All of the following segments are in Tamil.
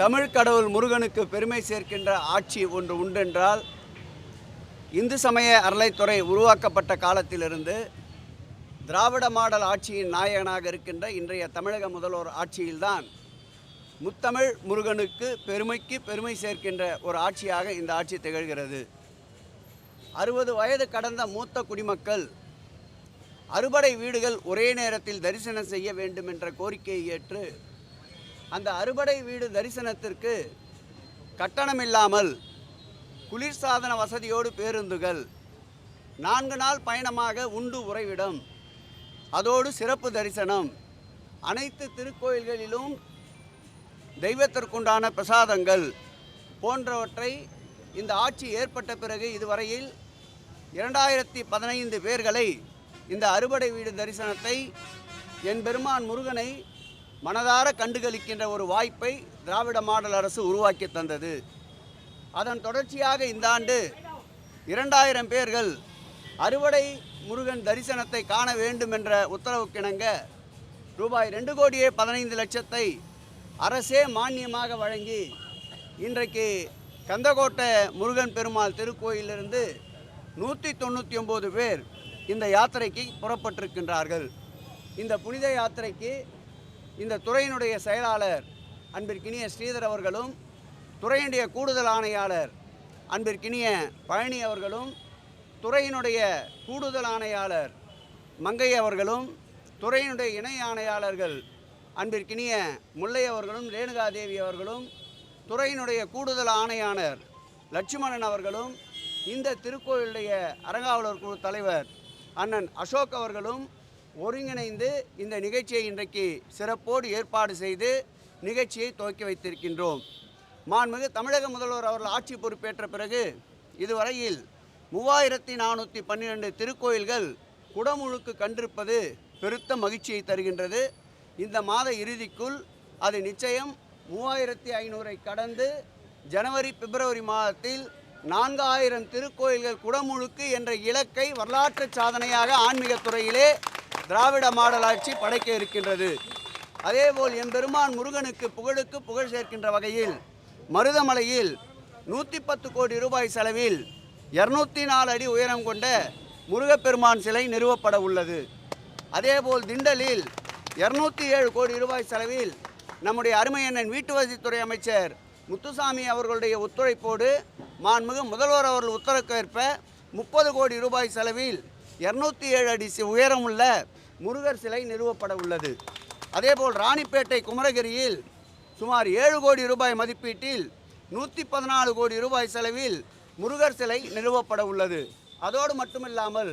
தமிழ் கடவுள் முருகனுக்கு பெருமை சேர்க்கின்ற ஆட்சி ஒன்று உண்டென்றால் இந்து சமய அறளைத்துறை உருவாக்கப்பட்ட காலத்திலிருந்து திராவிட மாடல் ஆட்சியின் நாயகனாக இருக்கின்ற இன்றைய தமிழக முதல்வர் ஆட்சியில்தான் முத்தமிழ் முருகனுக்கு பெருமைக்கு பெருமை சேர்க்கின்ற ஒரு ஆட்சியாக இந்த ஆட்சி திகழ்கிறது. அறுபது வயது கடந்த மூத்த குடிமக்கள் அறுபடை வீடுகள் ஒரே நேரத்தில் தரிசனம் செய்ய வேண்டும் என்ற கோரிக்கையை ஏற்று அந்த அறுபடை வீடு தரிசனத்திற்கு கட்டணமில்லாமல் குளிர்சாதன வசதியோடு பேருந்துகள் நான்கு நாள் பயணமாக உண்டு உறைவிடம். அதோடு சிறப்பு தரிசனம். அனைத்து திருக்கோயில்களிலும் தெய்வத்திற்குண்டான பிரசாதங்கள் போன்றவற்றை இந்த ஆட்சி ஏற்பட்ட பிறகு இதுவரையில் இரண்டாயிரத்தி பதினைந்து பேர்களை இந்த அறுபடை வீடு தரிசனத்தை என் பெருமான் முருகனை மனதார கண்டுகளிக்கின்ற ஒரு வாய்ப்பை திராவிட மாடல் அரசு உருவாக்கி தந்தது. அதன் தொடர்ச்சியாக இந்த ஆண்டு இரண்டாயிரம் பேர்கள் அறுவடை முருகன் தரிசனத்தை காண வேண்டும் என்ற உத்தரவுக்கிணங்க ரூபாய் ரெண்டு கோடியே பதினைந்து லட்சத்தை அரசே மானியமாக வழங்கி இன்றைக்கு கந்தகோட்டை முருகன் பெருமாள் திருக்கோயிலிருந்து நூற்றி தொண்ணூற்றி ஒம்பது பேர் இந்த யாத்திரைக்கு புறப்பட்டிருக்கின்றார்கள். இந்த புனித யாத்திரைக்கு இந்த துறையினுடைய செயலாளர் அன்பிற்கினிய ஸ்ரீதர் அவர்களும் துறையினுடைய கூடுதல் ஆணையாளர் அன்பிற்கினிய பழனி அவர்களும் துறையினுடைய கூடுதல் ஆணையாளர் மங்கை அவர்களும் துறையினுடைய இணை ஆணையாளர்கள் அன்பிற்கினிய முல்லை அவர்களும் ரேணுகாதேவி அவர்களும் துறையினுடைய கூடுதல் ஆணையாளர் லட்சுமணன் அவர்களும் இந்த திருக்கோயிலுடைய அறங்காவலர் குழு தலைவர் அண்ணன் அசோக் அவர்களும் ஒருங்கிணைந்து இந்த நிகழ்ச்சியை இன்றைக்கு சிறப்போடு ஏற்பாடு செய்து நிகழ்ச்சியை துவக்கி வைத்திருக்கின்றோம். மாண்புமிகு தமிழக முதல்வர் அவர்கள் ஆட்சி பொறுப்பேற்ற பிறகு இதுவரையில் மூவாயிரத்தி நானூற்றி பன்னிரெண்டு திருக்கோயில்கள் குடமுழுக்கு கண்டிருப்பது பெருத்த மகிழ்ச்சியை தருகின்றது. இந்த மாத இறுதிக்குள் அது நிச்சயம் மூவாயிரத்தி ஐநூறை கடந்து ஜனவரி பிப்ரவரி மாதத்தில் நான்காயிரம் திருக்கோயில்கள் குடமுழுக்கு என்ற இலக்கை வரலாற்று சாதனையாக ஆன்மீகத்துறையிலே திராவிட மாடல் ஆட்சி படைக்க இருக்கின்றது. அதேபோல் எம்பெருமான் முருகனுக்கு புகழுக்கு புகழ் சேர்க்கின்ற வகையில் மருதமலையில் நூற்றி பத்து கோடி ரூபாய் செலவில் இரநூத்தி நாலு அடி உயரம் கொண்ட முருகப்பெருமான் சிலை நிறுவப்பட உள்ளது. அதேபோல் திண்டலில் இரநூத்தி ஏழு கோடி ரூபாய் செலவில் நம்முடைய அருமையண்ணன் வீட்டு வசதித்துறை அமைச்சர் முத்துசாமி அவர்களுடைய ஒத்துழைப்போடு மாண்புமிகு முதல்வர் அவர்கள் உத்தரவுக்கேற்ப முப்பது கோடி ரூபாய் செலவில் இரநூத்தி ஏழு அடி உயரமுள்ள முருகர் சிலை நிறுவப்பட உள்ளது. அதேபோல் ராணிப்பேட்டை குமரகிரியில் சுமார் ஏழு கோடி ரூபாய் மதிப்பீட்டில் நூற்றி பதினாலு கோடி ரூபாய் செலவில் முருகர் சிலை நிறுவப்பட உள்ளது. அதோடு மட்டுமில்லாமல்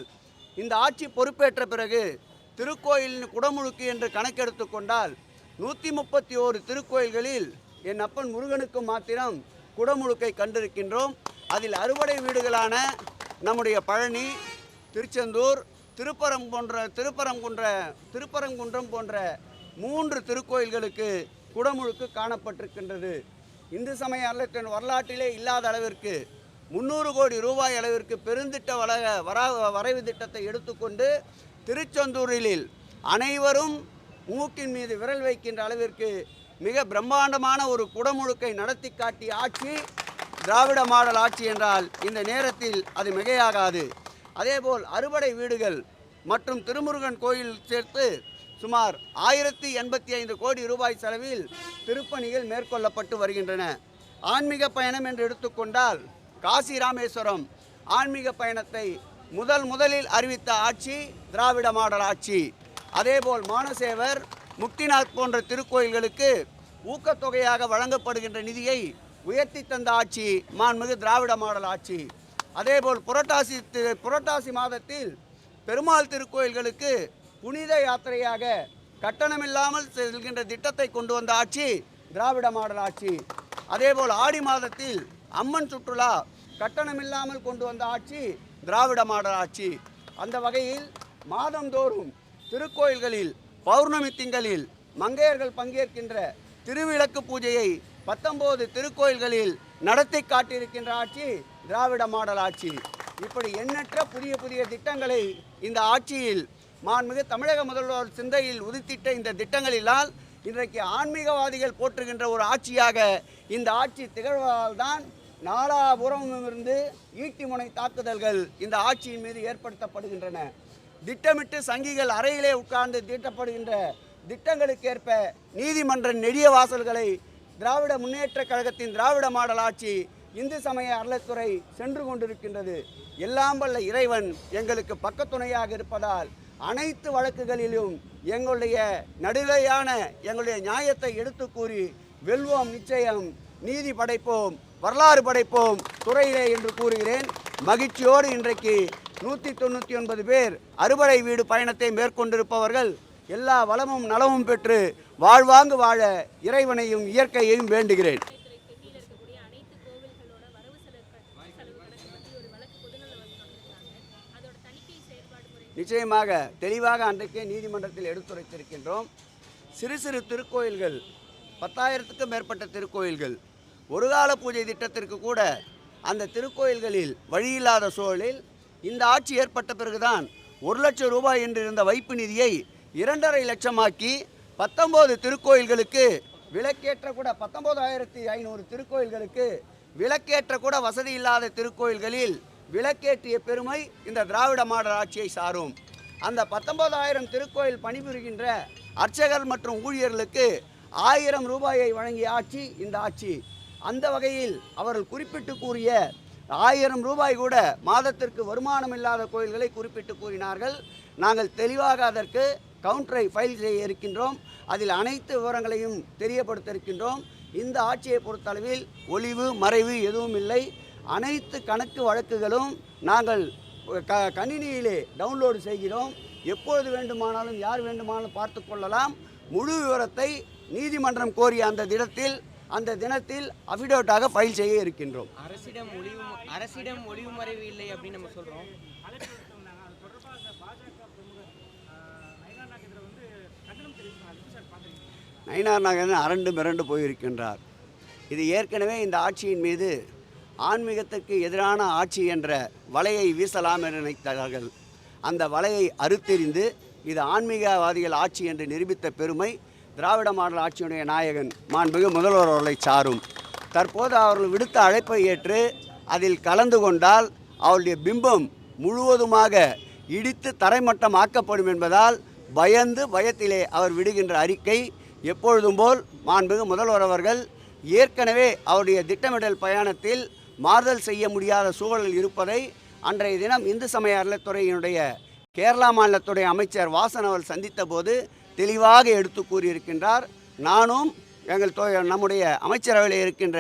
இந்த ஆட்சி பொறுப்பேற்ற பிறகு திருக்கோயிலின் குடமுழுக்கு என்று கணக்கெடுத்து கொண்டால் நூற்றி முப்பத்தி ஓரு திருக்கோயில்களில் என் அப்பன் முருகனுக்கு மாத்திரம் குடமுழுக்கை கண்டிருக்கின்றோம். அதில் அறுவடை வீடுகளான நம்முடைய பழனி திருச்செந்தூர் திருப்பரம் போன்ற திருப்பரங்குன்ற திருப்பரங்குன்றம் போன்ற மூன்று திருக்கோயில்களுக்கு குடமுழுக்கு காணப்பட்டிருக்கின்றது. இந்து சமய அறத்தின் வரலாற்றிலே இல்லாத அளவிற்கு முந்நூறு கோடி ரூபாய் அளவிற்கு பெருந்திட்ட வள வரா வரைவு திட்டத்தை எடுத்துக்கொண்டு திருச்செந்தூரில் அனைவரும் மூக்கின் மீது விரல் வைக்கின்ற அளவிற்கு மிக பிரம்மாண்டமான ஒரு குடமுழுக்கை நடத்தி காட்டிய ஆட்சி திராவிட மாடல் ஆட்சி என்றால் இந்த நேரத்தில் அது மிகையாகாது. அதேபோல் அறுபடை வீடுகள் மற்றும் திருமுருகன் கோயில் சேர்த்து சுமார் ஆயிரத்தி எண்பத்தி ஐந்து கோடி ரூபாய் செலவில் திருப்பணிகள் மேற்கொள்ளப்பட்டு வருகின்றன. ஆன்மீக பயணம் என்று எடுத்துக்கொண்டால் காசி ராமேஸ்வரம் ஆன்மீக பயணத்தை முதல் முதலில் அறிவித்த ஆட்சி திராவிட மாடல் ஆட்சி. அதேபோல் மானசேவர் முக்திநாத் போன்ற திருக்கோயில்களுக்கு ஊக்கத்தொகையாக வழங்கப்படுகின்ற நிதியை உயர்த்தி தந்த ஆட்சி மாண்புமிகு திராவிட மாடல் ஆட்சி. அதேபோல் புரட்டாசி புரட்டாசி மாதத்தில் பெருமாள் திருக்கோயில்களுக்கு புனித யாத்திரையாக கட்டணமில்லாமல் செல்கின்ற திட்டத்தை கொண்டு வந்த ஆட்சி திராவிட மாடல் ஆட்சி. அதேபோல் ஆடி மாதத்தில் அம்மன் சுற்றுலா கட்டணமில்லாமல் கொண்டு வந்த ஆட்சி திராவிட மாடல் ஆட்சி. அந்த வகையில் மாதந்தோறும் திருக்கோயில்களில் பௌர்ணமி திங்களில் மங்கையர்கள் பங்கேற்கின்ற திருவிளக்கு பூஜையை பத்தொம்போது திருக்கோயில்களில் நடத்தி காட்டியிருக்கின்ற ஆட்சி திராவிட மாடல் ஆட்சி. இப்படி எண்ணற்ற புதிய புதிய திட்டங்களை இந்த ஆட்சியில் மாண்புமிகு தமிழக முதல்வர் சிந்தையில் உதித்திட்ட இந்த திட்டங்களினால் இன்றைக்கு ஆன்மீகவாதிகள் போற்றுகின்ற ஒரு ஆட்சியாக இந்த ஆட்சி திகழ்வதால் தான் நாலாபுறமும் இருந்து ஈட்டி முனை தாக்குதல்கள் இந்த ஆட்சியின் மீது ஏற்படுத்தப்படுகின்றன. திட்டமிட்டு சங்கிகள் அறையிலே உட்கார்ந்து தீட்டப்படுகின்ற திட்டங்களுக்கேற்ப நீதிமன்ற நெடிய வாசல்களை திராவிட முன்னேற்றக் கழகத்தின் திராவிட மாடல் ஆட்சி இந்து சமய அறநிலைத்துறை சென்று கொண்டிருக்கின்றது. எல்லாம் வல்ல இறைவன் எங்களுக்கு பக்கத்துணையாக இருப்பதால் அனைத்து வழக்குகளிலும் எங்களுடைய நடுநிலையான எங்களுடைய நியாயத்தை எடுத்து கூறி வெல்வோம் நிச்சயம். நீதி படைப்போம் வரலாறு படைப்போம் துறையிலே என்று கூறுகிறேன். மகிழ்ச்சியோடு இன்றைக்கு நூற்றி தொண்ணூற்றி ஒன்பது பேர் அறுபடை வீடு பயணத்தை மேற்கொண்டிருப்பவர்கள் எல்லா வளமும் நலமும் பெற்று வாழ்வாங்கு வாழ இறைவனையும் இயற்கையையும் வேண்டுகிறேன் துறைக்கு கீழே இருக்கக்கூடிய அனைத்து கோவில்களோட வரவு செலவு க- செலவு கணக்கு பற்றி ஒரு வழக்கு பொதுநலவழக்கு தொடர்ந்திருக்காங்க அதோட தணிக்கை செயல்பாடு முறை நிச்சயமாக தெளிவாக அன்றைக்கே நீதிமன்றத்தில் எடுத்துரைத்திருக்கின்றோம். சிறு சிறு திருக்கோயில்கள் பத்தாயிரத்துக்கும் மேற்பட்ட திருக்கோயில்கள் ஒரு கால பூஜை திட்டத்திற்கு கூட அந்த திருக்கோயில்களில் வழியில்லாத சூழலில் இந்த ஆட்சி ஏற்பட்ட பிறகுதான் ஒரு லட்சம் ரூபாய் என்று இருந்த வைப்பு நிதியை இரண்டரை லட்சமாக்கி பத்தொம்போது திருக்கோயில்களுக்கு விலக்கேற்ற கூட பத்தொம்போதாயிரத்தி ஐநூறு திருக்கோயில்களுக்கு விலக்கேற்ற கூட வசதி இல்லாத திருக்கோயில்களில் விளக்கேற்றிய பெருமை இந்த திராவிட மாடல் ஆட்சியை சாரும். அந்த பத்தொன்பதாயிரம் திருக்கோயில் பணிபுரிகின்ற அர்ச்சகர் மற்றும் ஊழியர்களுக்கு ஆயிரம் ரூபாயை வழங்கிய ஆட்சி இந்த ஆட்சி. அந்த வகையில் அவர்கள் குறிப்பிட்டு கூறிய ஆயிரம் ரூபாய் கூட மாதத்திற்கு வருமானம் இல்லாத கோயில்களை குறிப்பிட்டு கூறினார்கள். நாங்கள் தெளிவாக அதற்கு கவுண்டரை ஃபைல் செய்ய இருக்கின்றோம். அதில் அனைத்து விவரங்களையும் தெரியப்படுத்த இருக்கின்றோம் இந்த ஆட்சியை பொறுத்தளவில் ஒளிவு மறைவு எதுவும் இல்லை. அனைத்து கணக்கு வழக்குகளும் நாங்கள் க கணினியிலே டவுன்லோடு செய்கிறோம். எப்பொழுது வேண்டுமானாலும் யார் வேண்டுமானாலும் பார்த்து கொள்ளலாம். முழு விவரத்தை நீதிமன்றம் கோரிய அந்த தினத்தில் அந்த தினத்தில் அஃபிடவிட்டாக ஃபைல் செய்ய இருக்கின்றோம். அரசிடம் ஒளிவு அரசிடம் ஒளிவு மறைவு இல்லை அப்படின்னு நம்ம சொல்றோம். நயினார் நாகேந்திரன் அரண்டு மிரண்டு போயிருக்கின்றார். இது ஏற்கனவே இந்த ஆட்சியின் மீது ஆன்மீகத்திற்கு எதிரான ஆட்சி என்ற வலையை வீசலாம் என நினைத்தார்கள். அந்த வலையை அறுத்தெறிந்து இது ஆன்மீகவாதிகள் ஆட்சி என்று நிரூபித்த பெருமை திராவிட மாடல் ஆட்சியுடைய நாயகன் மாண்புமிகு முதல்வர் அவர்களை சாரும். தற்போது அவர்கள் விடுத்த அழைப்பை ஏற்று அதில் கலந்து கொண்டால் அவருடைய பிம்பம் முழுவதுமாக இடித்து தரைமட்டம் ஆக்கப்படும் என்பதால் பயந்து பயத்திலே அவர் விடுகின்ற அறிக்கை எப்பொழுதும் போல் மாண்புமிகு முதல்வர் அவர்கள் ஏற்கனவே அவருடைய திட்டமிடல் பயணத்தில் மாறுதல் செய்ய முடியாத சூழல் இருப்பதை அன்றைய தினம் இந்து சமய அறநிலைத்துறையினுடைய கேரளா மாநிலத்துடைய அமைச்சர் வாசன் அவர்கள் சந்தித்த போது தெளிவாக எடுத்து கூறியிருக்கின்றார். நானும் எங்கள் தோ நம்முடைய அமைச்சரவையில் இருக்கின்ற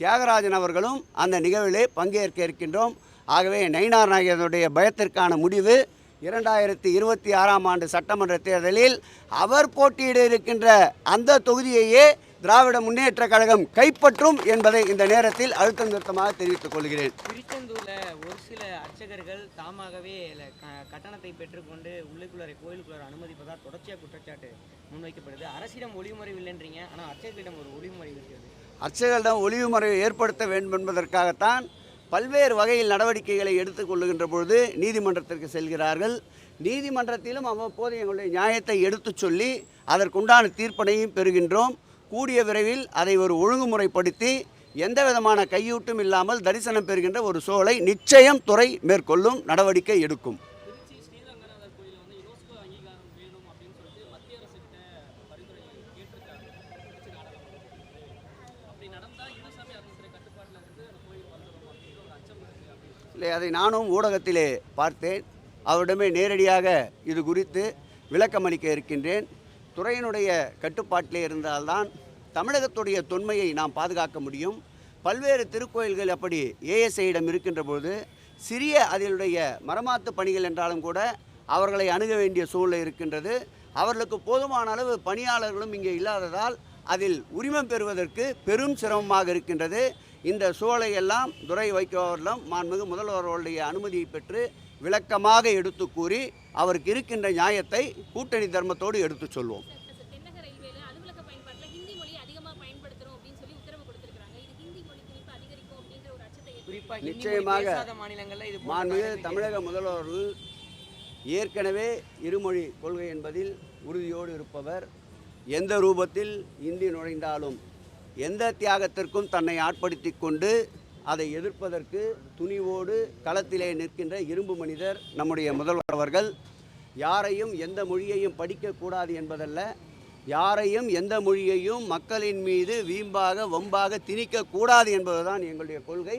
தியாகராஜன் அவர்களும் அந்த நிகழ்விலே பங்கேற்க இருக்கின்றோம். ஆகவே நயினார் நாயகனுடைய பயத்திற்கான முடிவு இரண்டாயிரத்தி இருபத்தி ஆறாம் ஆண்டு சட்டமன்ற தேர்தலில் அவர் போட்டியிட இருக்கின்ற அந்த தொகுதியையே திராவிட முன்னேற்ற கழகம் கைப்பற்றும் என்பதை இந்த நேரத்தில் அழுத்தம் திருத்தமாக தெரிவித்துக் கொள்கிறேன். திருச்செந்தூர்ல ஒரு சில அர்ச்சகர்கள் தாமாகவே கட்டணத்தை பெற்றுக்கொண்டு உள்ளுக்குள்ளரை கோயிலுக்குள்ளார அனுமதிப்பதால் தொடர்ச்சியாக குற்றச்சாட்டு முன்வைக்கப்படுது. அரசிடம் ஒளிவு மறைவு இல்லைன்றீங்க ஆனால் அர்ச்சகர்களிடம் ஒரு ஒளிவு மறைவு இருக்கிறது. அர்ச்சகர்களிடம் ஒளிவு முறையை ஏற்படுத்த வேண்டும் என்பதற்காகத்தான் பல்வேறு வகையில் நடவடிக்கைகளை எடுத்துக்கொள்ளுகின்ற பொழுது நீதிமன்றத்திற்கு செல்கிறார்கள். நீதிமன்றத்திலும் அவ்வப்போது எங்களுடைய நியாயத்தை எடுத்துச் சொல்லி அதற்குண்டான தீர்ப்பனையும் பெறுகின்றோம். கூடிய விரைவில் அதை ஒரு ஒழுங்குமுறைப்படுத்தி எந்த விதமான கையூட்டும் இல்லாமல் தரிசனம் பெறுகின்ற ஒரு சூழலை நிச்சயம் துறை மேற்கொள்ளும் நடவடிக்கை எடுக்கும். இல்லை அதை நானும் ஊடகத்திலே பார்த்தேன். அவரிடமே நேரடியாக இது குறித்து விளக்கமளிக்க இருக்கின்றேன். துறையினுடைய கட்டுப்பாட்டிலே இருந்தால்தான் தமிழகத்துடைய தொன்மையை நாம் பாதுகாக்க முடியும். பல்வேறு திருக்கோயில்கள் அப்படி ஏஎஸ்ஐயிடம் இருக்கின்ற பொழுது சிறிய அதனுடைய மரமாத்து பணிகள் என்றாலும் கூட அவர்களை அணுக வேண்டிய சூழ்நிலை இருக்கின்றது. அவர்களுக்கு போதுமான அளவு பணியாளர்களும் இங்கே இல்லாததால் அதில் உரிமம் பெறுவதற்கு பெரும் சிரமமாக இருக்கின்றது. இந்த சூழலையெல்லாம் துறை வைக்கிறவர்களும் மாண்புமிகு முதல்வர்களுடைய அனுமதியை பெற்று விளக்கமாக எடுத்து கூறி அவருக்கு இருக்கின்ற நியாயத்தை கூட்டணி தர்மத்தோடு எடுத்துச் சொல்வோம். நிச்சயமாக மாண்புமிகு தமிழக முதல்வர்கள் ஏற்கனவே இருமொழி கொள்கை என்பதில் உறுதியோடு இருப்பவர். எந்த ரூபத்தில் இந்தி நுழைந்தாலும் எந்த தியாகத்திற்கும் தன்னை ஆட்படுத்தி கொண்டு அதை எதிர்ப்பதற்கு துணிவோடு களத்திலே நிற்கின்ற இரும்பு மனிதர் நம்முடைய முதல்வர் அவர்கள். யாரையும் எந்த மொழியையும் படிக்கக்கூடாது என்பதல்ல. யாரையும் எந்த மொழியையும் மக்களின் மீது வீம்பாக வம்பாக திணிக்கக்கூடாது என்பதுதான் எங்களுடைய கொள்கை.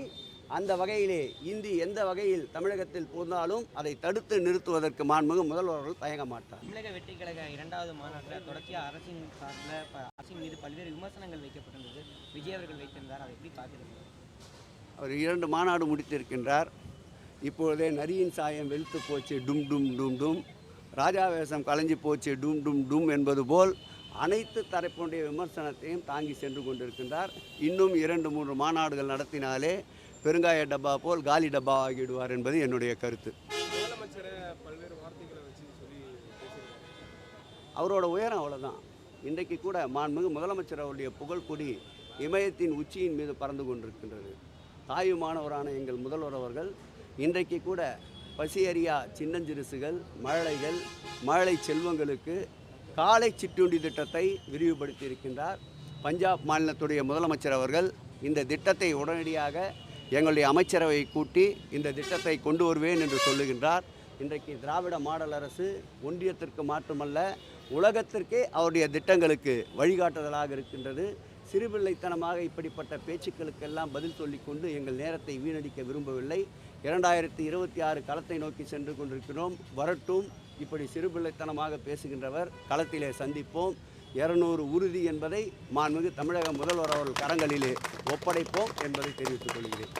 அந்த வகையிலே இந்தி எந்த வகையில் தமிழகத்தில் புகுந்தாலும் அதை தடுத்து நிறுத்துவதற்கு மாண்புமிகு முதல்வர்கள் தயங்க மாட்டார். தமிழக வெற்றி கழக இரண்டாவது மாநாட்டில் தொடர்ச்சியாக அரசின் சார்பில் அரசின் மீது பல்வேறு விமர்சனங்கள் வைக்கப்பட்டிருந்தது. விஜய் அவர்கள் வைத்திருந்தார். அதை எப்படி பார்க்குறீங்க அவர் இரண்டு மாநாடு முடித்திருக்கின்றார். இப்பொழுதே நரியின் சாயம் வெளுத்து போச்சு டும் டும் டும் டும். ராஜா வேஷம் கலைஞ்சு போச்சு டும் டும் டும் என்பது போல் அனைத்து தரப்பினுடைய விமர்சனத்தையும் தாங்கி சென்று கொண்டிருக்கின்றார். இன்னும் இரண்டு மூன்று மாநாடுகள் நடத்தினாலே பெருங்காய டப்பா போல் காலி டப்பா ஆகிவிடுவார் என்பது என்னுடைய கருத்து. அவரோட உயரம் அவ்வளோதான் இன்றைக்கு கூட மாண்புமிகு முதலமைச்சர் அவருடைய புகழ்கொடி இமயத்தின் உச்சியின் மீது பறந்து கொண்டிருக்கின்றது. தாயுமானவரான எங்கள் முதல்வர் அவர்கள் இன்றைக்கு கூட பசியறியா சின்னஞ்சிறுசுகள் மழலைகள் மழலை செல்வங்களுக்கு காலை சிற்றுண்டி திட்டத்தை விரிவுபடுத்தி இருக்கின்றார் பஞ்சாப் மாநிலத்துடைய முதலமைச்சர் அவர்கள் இந்த திட்டத்தை உடனடியாக எங்களுடைய அமைச்சரவையை கூட்டி இந்த திட்டத்தை கொண்டு வருவேன் என்று சொல்லுகின்றார். இன்றைக்கு திராவிட மாடல் அரசு ஒன்றியத்திற்கு மாற்றமல்ல உலகத்திற்கே அவருடைய திட்டங்களுக்கு வழிகாட்டுதலாக இருக்கின்றது. சிறுபிள்ளைத்தனமாக இப்படிப்பட்ட பேச்சுக்களுக்கெல்லாம் பதில் சொல்லிக்கொண்டு எங்கள் நேரத்தை வீணடிக்க விரும்பவில்லை. இரண்டாயிரத்தி இருபத்தி ஆறு களத்தை நோக்கி சென்று கொண்டிருக்கிறோம். வரட்டும். இப்படி சிறுபிள்ளைத்தனமாக பேசுகின்றவர். களத்திலே சந்திப்போம். இருநூறு உறுதி என்பதை மாண்புமிகு தமிழக முதல்வர் அவர்கள் கரங்களிலே ஒப்படைப்போம் என்பதை தெரிவித்துக் கொள்கிறேன்.